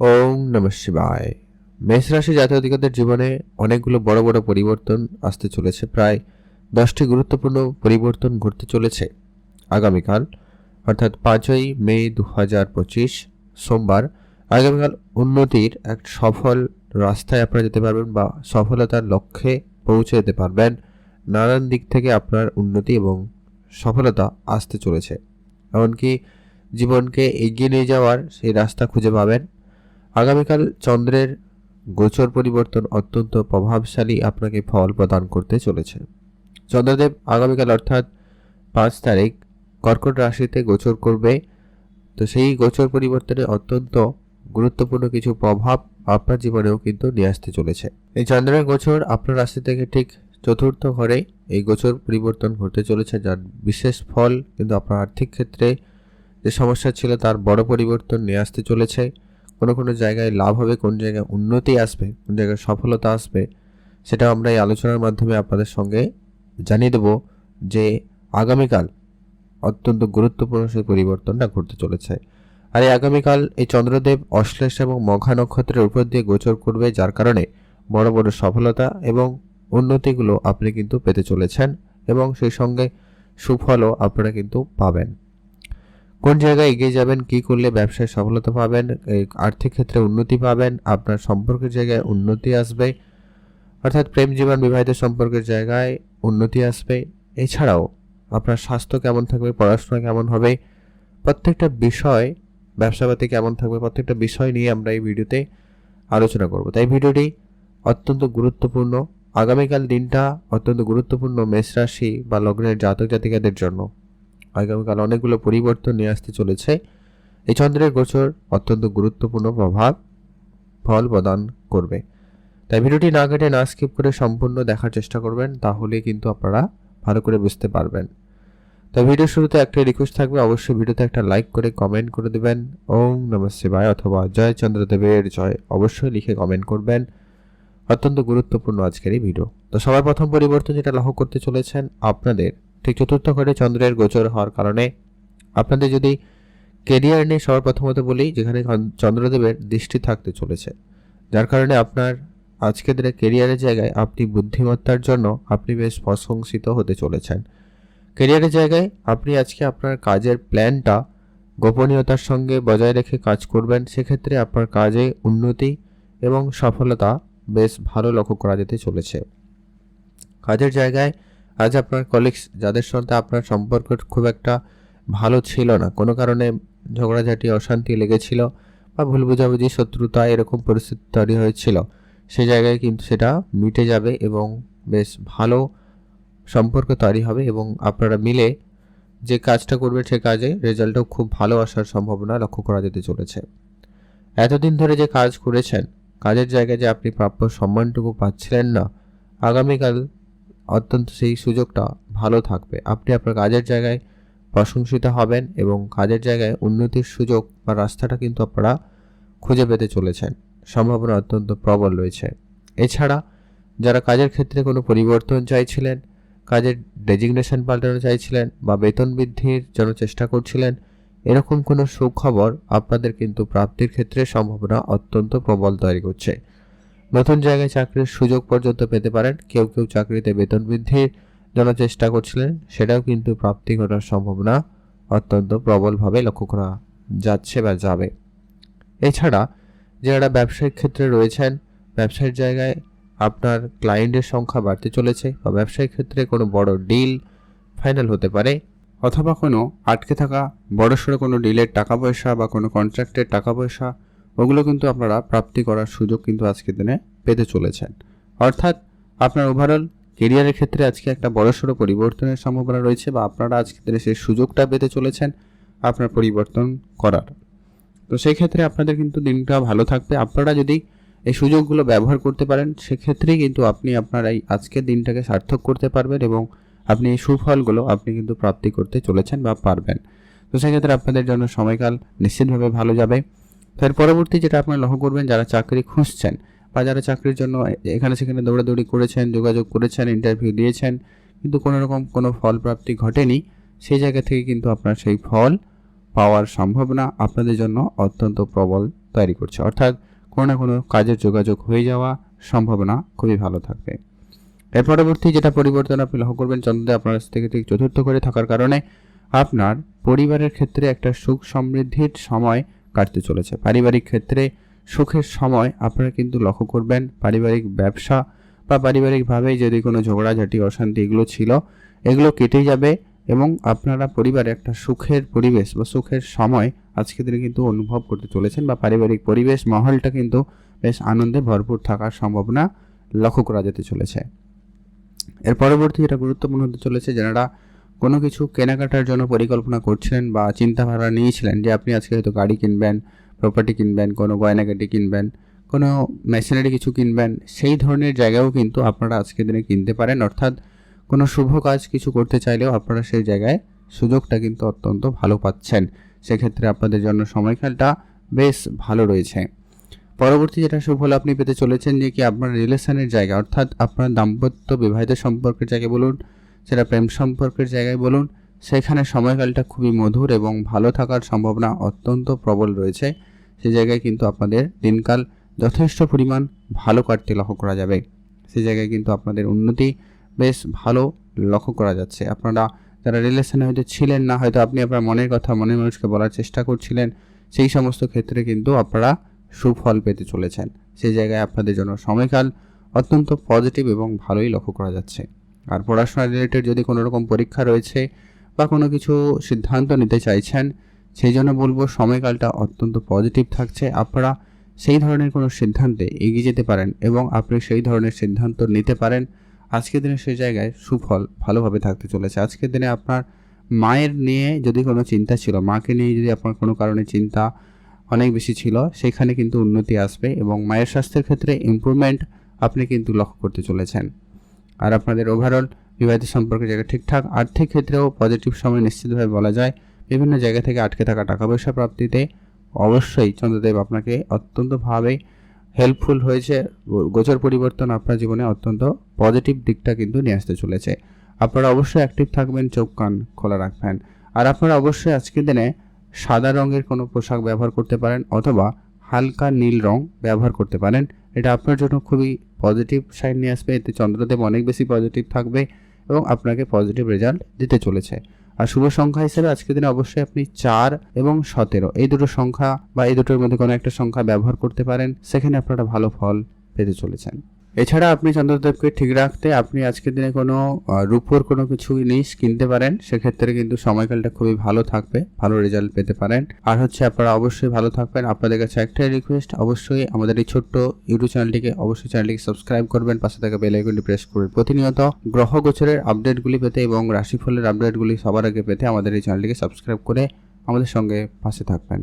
ওং নম শিবায়। মেষ রাশি জাতীয় অধিকারদের জীবনে অনেকগুলো বড় বড় পরিবর্তন আসতে চলেছে। প্রায় দশটি গুরুত্বপূর্ণ পরিবর্তন ঘটতে চলেছে আগামীকাল, অর্থাৎ পাঁচই মে দু হাজার পঁচিশ, সোমবার। আগামীকাল উন্নতির এক সফল রাস্তায় আপনারা যেতে পারবেন বা সফলতার লক্ষ্যে পৌঁছে যেতে পারবেন। নানান দিক থেকে আপনার উন্নতি এবং সফলতা আসতে চলেছে। এমনকি জীবনকে এগিয়ে নিয়ে যাওয়ার সেই রাস্তা খুঁজে পাবেন আগামীকাল চন্দ্রের গোচর পরিবর্তন অত্যন্ত প্রভাবশালী আপনাকে ফল প্রদান করতে চলেছে। চন্দ্রদেব আগামীকাল অর্থাৎ পাঁচ তারিখ কর্কট রাশিতে গোচর করবে। তো সেই গোচর পরিবর্তনে অত্যন্ত গুরুত্বপূর্ণ কিছু প্রভাব আপনার জীবনেও কিন্তু নিয়ে আসতে চলেছে। এই চন্দ্রের গোচর আপনার রাশি থেকে ঠিক চতুর্থ ঘরে এই গোচর পরিবর্তন ঘটতে চলেছে, যার বিশেষ ফল কিন্তু আপনার আর্থিক ক্ষেত্রে যে সমস্যা ছিল তার বড় পরিবর্তন নিয়ে আসতে চলেছে। কোনো কোনো জায়গায় লাভ হবে, কোন জায়গায় উন্নতি আসবে, কোন জায়গায় সফলতা আসবে সেটা আমরা এই আলোচনার মাধ্যমে আপনাদের সঙ্গে জানিয়ে দেব যে আগামীকাল অত্যন্ত গুরুত্বপূর্ণ সেই পরিবর্তনটা ঘটতে চলেছে। আর এই আগামীকাল এই চন্দ্রদেব অশ্লেষ এবং মঘা নক্ষত্রের উপর দিয়ে গোচর করবে, যার কারণে বড় বড় সফলতা এবং উন্নতিগুলো আপনি কিন্তু পেতে চলেছেন এবং সেই সঙ্গে সুফলও আপনারা কিন্তু পাবেন। কোন জায়গায় এগিয়ে যাবেন, কি করলে ব্যবসায় সফলতা পাবেন আর্থিক ক্ষেত্রে উন্নতি পাবেন, আপনার সম্পর্কের জায়গায় উন্নতি আসবে, অর্থাৎ প্রেম জীবন বিবাহিত সম্পর্কের জায়গায় উন্নতি আসবে। এছাড়াও আপনার স্বাস্থ্য কেমন থাকবে, পড়াশোনা কেমন হবে, প্রত্যেকটা বিষয়, ব্যবসাপাতি কেমন থাকবে, প্রত্যেকটা বিষয় নিয়ে আমরা এই ভিডিওতে আলোচনা করব। তাই ভিডিওটি অত্যন্ত গুরুত্বপূর্ণ। আগামীকাল দিনটা অত্যন্ত গুরুত্বপূর্ণ মেষ রাশি বা লগ্নের জাতক জাতিকাদের জন্য। আগামীকাল অনেকগুলো পরিবর্তন নিয়ে আসতে চলেছে। এই চন্দ্রের গোচর অত্যন্ত গুরুত্বপূর্ণ প্রভাব ফল প্রদান করবে। তাই ভিডিওটি না কেটে না স্কিপ করে সম্পূর্ণ দেখার চেষ্টা করবেন তাহলে কিন্তু আপনারা ভালো করে বুঝতে পারবেন। তো ভিডিও শুরুতে একটা রিকোয়েস্ট থাকবে, অবশ্যই ভিডিওতে একটা লাইক করে কমেন্ট করে দেবেন। ওম নমঃ শিবায় অথবা জয় চন্দ্রদেবের জয় অবশ্যই লিখে কমেন্ট করবেন। অত্যন্ত গুরুত্বপূর্ণ আজকের এই ভিডিও তো সবার প্রথম পরিবর্তন যেটা লক্ষ্য করতে চলেছেন আপনাদের ঠিক চতুর্থ ঘরে চন্দ্রের গোচর হওয়ার কারণে আপনাদের যদি কেরিয়ার নিয়ে সবার প্রথমত বলি, যেখানে চন্দ্রদেবের দৃষ্টি থাকতে চলেছে। যার কারণে আপনার আজকের দিনে কেরিয়ারের জায়গায় আপনি বুদ্ধিমত্তার জন্য আপনি বেশ প্রশংসিত হতে চলেছেন। কেরিয়ারের জায়গায় আপনি আজকে আপনার কাজের প্ল্যানটা গোপনীয়তার সঙ্গে বজায় রেখে কাজ করবেন, সেক্ষেত্রে আপনার কাজে উন্নতি এবং সফলতা বেশ ভালো লক্ষ্য করা যেতে চলেছে। কাজের জায়গায় আজ আপনার কলিগস যাদের সাথে আপনার সম্পর্ক খুব একটা ভালো ছিল না, কোনো কারণে ঝগড়াঝাটি, অশান্তি লেগেছিল বা ভুল বুঝাবুঝি, শত্রুতা এরকম পরিস্থিতি তৈরি হয়েছিল, সে জায়গায় কিন্তু সেটা মিটে যাবে এবং বেশ ভালো সম্পর্ক তৈরি হবে এবং আপনারা মিলে যে কাজটা করবে সে কাজে রেজাল্টও খুব ভালো আসার সম্ভাবনা লক্ষ্য করা যেতে চলেছে। এতদিন ধরে যে কাজ করেছেন, কাজের জায়গায় যে আপনি প্রাপ্য সম্মানটুকু পাচ্ছিলেন না, আগামীকাল অত্যন্ত সেই সুযোগটা ভালো থাকবে। আপনি আপনার কাজের জায়গায় প্রশংসিত হবেন এবং কাজের জায়গায় উন্নতির সুযোগ বা রাস্তাটা কিন্তু আপনারা খুঁজে পেতে চলেছেন। সম্ভাবনা অত্যন্ত প্রবল রয়েছে। এছাড়া যারা কাজের ক্ষেত্রে কোনো পরিবর্তন চাইছিলেন, কাজের ডেজিগনেশন পাল্টানো চাইছিলেন বা বেতন বৃদ্ধির জন্য চেষ্টা করছিলেন, এরকম কোনো সুখবর আপনাদের কিন্তু প্রাপ্তির ক্ষেত্রে সম্ভাবনা অত্যন্ত প্রবল তৈরি করছে। নতুন জায়গায় চাকরির সুযোগ পর্যন্ত পেতে পারেন। কেউ কেউ চাকরিতে বেতন বৃদ্ধির জন্য চেষ্টা করছিলেন, সেটাও কিন্তু প্রাপ্তি ঘটার সম্ভাবনা অত্যন্ত প্রবলভাবে লক্ষ্য করা যাচ্ছে বা যাবে। এছাড়া যারা ব্যবসায়িক ক্ষেত্রে রয়েছেন ব্যবসায়িক জায়গায় আপনার ক্লায়েন্টের সংখ্যা বাড়তে চলেছে বা ব্যবসায়িক ক্ষেত্রে কোনো বড় ডিল ফাইনাল হতে পারে অথবা কোনো আটকে থাকা বড়সড় কোনো ডিলের টাকা পয়সা বা কোনো কন্ট্রাক্টের টাকা পয়সা ওগুলো কিন্তু আপনারা প্রাপ্তি করার সুযোগ কিন্তু আজকের দিনে পেতে চলেছেন। অর্থাৎ আপনার ওভারঅল কেরিয়ারের ক্ষেত্রে আজকে একটা বড়সড় পরিবর্তনের সম্ভাবনা রয়েছে বা আপনারা আজকের দিনে সেই সুযোগটা পেতে চলেছেন আপনার পরিবর্তন করার। তো সেই ক্ষেত্রে আপনাদের কিন্তু দিনটা ভালো থাকবে। আপনারা যদি এই সুযোগগুলো ব্যবহার করতে পারেন, সেক্ষেত্রেই কিন্তু আপনি আপনার এই আজকের দিনটাকে সার্থক করতে পারবেন এবং আপনি এই সুফলগুলো আপনি কিন্তু প্রাপ্তি করতে চলেছেন বা পারবেন। তো সেক্ষেত্রে আপনাদের জন্য সময়কাল নিশ্চিতভাবে ভালো যাবে। তার পরবর্তী যেটা আপনারা লক্ষ্য করবেন, যারা চাকরি খুঁজছেন বা যারা চাকরির জন্য এখানে সেখানে দৌড়াদৌড়ি করেছেন, যোগাযোগ করেছেন ইন্টারভিউ দিয়েছেন, কিন্তু কোনো রকম কোনো ফল প্রাপ্তি ঘটেনি, সেই জায়গা থেকে কিন্তু আপনার সেই ফল পাওয়ার সম্ভাবনা আপনাদের জন্য অত্যন্ত প্রবল তৈরি করছে। অর্থাৎ কোনো না কোনো কাজের যোগাযোগ হয়ে যাওয়া সম্ভাবনা খুবই ভালো থাকবে। এর পরবর্তী যেটা পরিবর্তন আপনি লক্ষ্য করবেন চন্দ্রদেব আপনার থেকে ঠিক চতুর্থ করে থাকার কারণে আপনার পরিবারের ক্ষেত্রে একটা সুখ সমৃদ্ধির সময় কাটতে চলেছে। পারিবারিক ক্ষেত্রে সুখের সময় আপনারা কিন্তু লক্ষ্য করবেন, পারিবারিক ব্যবসা বা পারিবারিকভাবে যদি কোনো ঝগড়াঝাটি, অশান্তি এগুলো ছিল, এগুলো কেটে যাবে এবং আপনারা পরিবারে একটা সুখের পরিবেশ বা সুখের সময় আজকে দিনে কিন্তু অনুভব করতে চলেছেন বা পারিবারিক পরিবেশ মহলটা কিন্তু বেশ আনন্দে ভরপুর থাকার সম্ভাবনা লক্ষ্য করা যেতে চলেছে। এর পরবর্তী যেটা গুরুত্বপূর্ণ হতে চলেছে, যারা কোনো কিছু কেনাকাটার জন্য পরিকল্পনা করছিলেন বা চিন্তাভাবনা নিয়েছিলেন যে আপনি আজকে হয়তো গাড়ি কিনবেন প্রপার্টি কিনবেন, কোনো গয়নাগাটি কিনবেন, কোনো মেশিনারি কিছু কিনবেন, সেই ধরনের জায়গাও কিন্তু আপনারা আজকের দিনে কিনতে পারেন। অর্থাৎ কোনো শুভ কাজ কিছু করতে চাইলেও আপনারা সেই জায়গায় সুযোগটা কিন্তু অত্যন্ত ভালো পাচ্ছেন। সেক্ষেত্রে আপনাদের জন্য সময়কালটা বেশ ভালো রয়েছে। পরবর্তী যেটা হলো আপনি পেতে চলেছেন যে কি আপনার রিলেশনের জায়গা, অর্থাৎ আপনার দাম্পত্য বিবাহিত সম্পর্কের জায়গায় বলুন সেটা প্রেম সম্পর্কের জায়গায় বলুন, সেখানে সময়কালটা খুবই মধুর এবং ভালো থাকার সম্ভাবনা অত্যন্ত প্রবল রয়েছে। সেই জায়গায় কিন্তু আপনাদের দিনকাল যথেষ্ট পরিমাণ ভালো কাটতে লক্ষ্য করা যাবে। সেই জায়গায় কিন্তু আপনাদের উন্নতি বেশ ভালো লক্ষ্য করা যাচ্ছে। আপনারা যারা রিলেশনে হয়তো ছিলেন না, হয়তো আপনি আপনার মনের কথা, মনের মানুষকে বলার চেষ্টা করছিলেন, সেই সমস্ত ক্ষেত্রে কিন্তু আপনারা সুফল পেতে চলেছেন। সেই জায়গায় আপনাদের জন্য সময়কাল অত্যন্ত পজিটিভ এবং ভালোই লক্ষ্য করা যাচ্ছে। আর পড়াশোনা রিলেটেড যদি কোনো রকম পরীক্ষা রয়েছে বা কোনো কিছু সিদ্ধান্ত নিতে চাইছেন, সেই জন্য বলব সময়কালটা অত্যন্ত পজিটিভ থাকছে। আপনারা সেই ধরনের কোনো সিদ্ধান্তে এগিয়ে যেতে পারেন এবং আপনি সেই ধরনের সিদ্ধান্ত নিতে পারেন। আজকের দিনে সেই জায়গায় সুফল ভালোভাবে থাকতে চলেছে। আজকের দিনে আপনার মায়ের নিয়ে যদি কোনো চিন্তা ছিল, মাকে নিয়ে যদি আপনার কোনো কারণে চিন্তা অনেক বেশি ছিল, সেখানে কিন্তু উন্নতি আসবে এবং মায়ের স্বাস্থ্যের ক্ষেত্রে ইমপ্রুভমেন্ট আপনি কিন্তু লক্ষ্য করতে চলেছেন। আর আপনাদের ওভারঅল বিবাহিত সম্পর্কে জায়গা ঠিকঠাক, আর্থিক ক্ষেত্রেও পজিটিভ সময় নিশ্চিতভাবে বলা যায়। বিভিন্ন জায়গা থেকে আটকে থাকা টাকা পয়সা প্রাপ্তিতে অবশ্যই চন্দ্রদেব আপনাকে অত্যন্তভাবে হেল্পফুল হয়েছে। গোচর পরিবর্তন আপনার জীবনে অত্যন্ত পজিটিভ দিকটা কিন্তু নিয়ে আসতে চলেছে। আপনারা অবশ্যই অ্যাক্টিভ থাকবেন, চোখ, কান খোলা রাখবেন। আর আপনারা অবশ্যই আজকের দিনে সাদা রঙের কোনো পোশাক ব্যবহার করতে পারেন অথবা হালকা নীল রং ব্যবহার করতে পারেন। এটা আপনার জন্য খুবই পজিটিভ সাইড নিয়ে আসবে, এতে চন্দ্রদেব অনেক বেশি পজিটিভ থাকবে এবং আপনাকে পজিটিভ রেজাল্ট দিতে চলেছে। আর শুভ সংখ্যা হিসেবে আজকের দিনে অবশ্যই আপনি চার এবং সতেরো। এই দুটো সংখ্যা বা এই দুটোর মধ্যে কোনো একটা সংখ্যা ব্যবহার করতে পারেন, সেখানে আপনারা ভালো ফল পেতে চলেছেন। এছাড়া আপনি চন্দ্রদেবকে ঠিক রাখতে আপনি আজকের দিনে কোনো রূপোর কোনো কিছু জিনিস কিনতে পারেন, সেক্ষেত্রে কিন্তু সময়কালটা খুবই ভালো থাকবে, ভালো রেজাল্ট পেতে পারেন। আর হচ্ছে আপনারা অবশ্যই ভালো থাকবেন। আপনাদের কাছে একটাই রিকোয়েস্ট অবশ্যই আমাদের এই ছোট্ট ইউটিউব চ্যানেলটিকে অবশ্যই চ্যানেলটিকে সাবস্ক্রাইব করবেন, পাশে থাকা বেল আইকনটি প্রেস করবেন। প্রতিনিয়ত গ্রহ গোচরের আপডেটগুলি পেতে এবং রাশিফলের আপডেটগুলি সবার আগে পেতে আমাদের এই চ্যানেলটিকে সাবস্ক্রাইব করে আমাদের সঙ্গে পাশে থাকবেন।